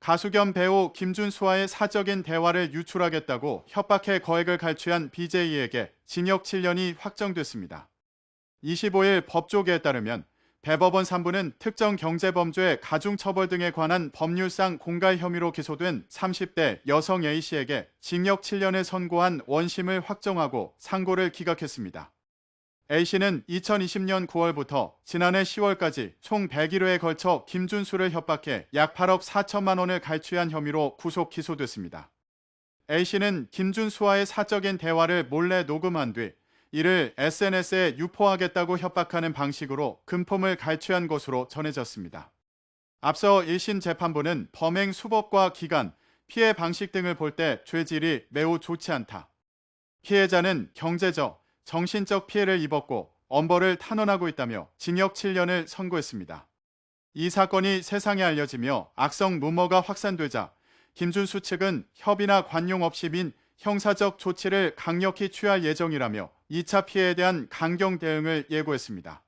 가수 겸 배우 김준수와의 사적인 대화를 유출하겠다고 협박해 거액을 갈취한 BJ에게 징역 7년이 확정됐습니다. 25일 법조계에 따르면 대법원 3부는 특정 경제범죄 가중처벌 등에 관한 법률상 공갈 혐의로 기소된 30대 여성 A씨에게 징역 7년을 선고한 원심을 확정하고 상고를 기각했습니다. A씨는 2020년 9월부터 지난해 10월까지 총 100일회에 걸쳐 김준수를 협박해 약 8억 4천만 원을 갈취한 혐의로 구속 기소됐습니다. A씨는 김준수와의 사적인 대화를 몰래 녹음한 뒤 이를 SNS에 유포하겠다고 협박하는 방식으로 금품을 갈취한 것으로 전해졌습니다. 앞서 1심 재판부는 범행 수법과 기간, 피해 방식 등을 볼 때 죄질이 매우 좋지 않다. 피해자는 경제적, 정신적 피해를 입었고 엄벌을 탄원하고 있다며 징역 7년을 선고했습니다. 이 사건이 세상에 알려지며 악성 루머가 확산되자 김준수 측은 협의나 관용 없이 민 형사적 조치를 강력히 취할 예정이라며 2차 피해에 대한 강경 대응을 예고했습니다.